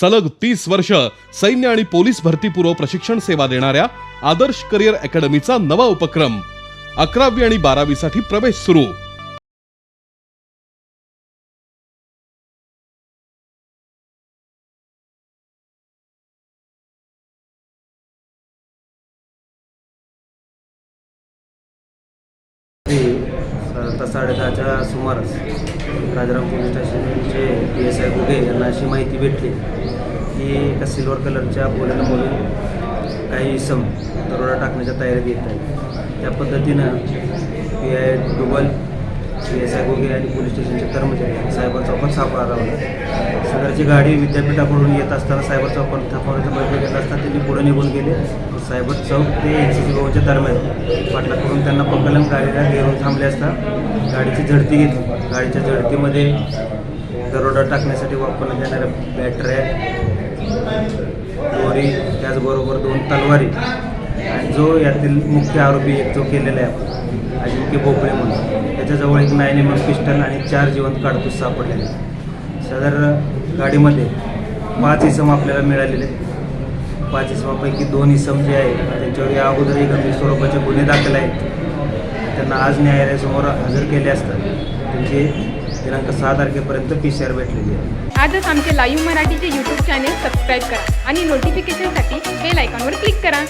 सलग तीस वर्ष सैन्य आणि पोलीस भरतीपूर्व प्रशिक्षण सेवा देणाऱ्या आदर्श करिअर अकॅडमीचा नवा उपक्रम अकरावी आणि बारावीसाठी प्रवेश सुरू. साडेदहाच्या सुमारास Rajaram police P S I Guge यांना अशी माहिती भेटली की एका सिल्वर कलरच्या बोलेरोमधून काही इसम दरोडा टाकण्याच्या तयारीत येत आहे त्या पद्धतीनं P I Dubal P S I Guge आणि पोलीस स्टेशनचे कर्मचारी सायबर चौकात सापळा लावला. सदरची गाडी विद्यापीठाकडून येत असताना सायबर चौकात थांबवण्याचा प्रयत्न केला असताना त्यांनी पुढे निघून गेले. सायबर चौक ते एन सी सी भवनच्या दरम्यान पाटलाकडून त्यांना पकडून गाडीला घेऊन थांबले असता गाडीची झडती घेतली. गाडीच्या झडतीमध्ये दरोडा टाकण्यासाठी वापरण्यात येणाऱ्या बॅटऱ्या दोरी त्याचबरोबर दोन तलवारी. आणि जो यातील मुख्य आरोपी एक जो केलेला आहे अजिंक्य भोपळे म्हणून. त्याच्याजवळ एक नाईन एम एम पिस्टल आणि चार जिवंत काडतूस सापडलेले आहेत. सदर गाडीमध्ये पाच इसम आपल्याला मिळालेले आहेत. पाच इसमापैकी दोन इसम जे आहेत त्यांच्यावर या अगोदरही गंभीर स्वरूपाचे गुन्हे दाखल आहेत. त्यांना आज न्यायालयासमोर हजर केले असतात. त्यांचे दिनांक सहा तारखेपर्यंत पी सी आर भेटलेली आहे. आजच आमचे लाईव्ह मराठीचे यूट्यूब चॅनेल सबस्क्राईब करा आणि नोटिफिकेशनसाठी बेल आयकॉनवर क्लिक करा.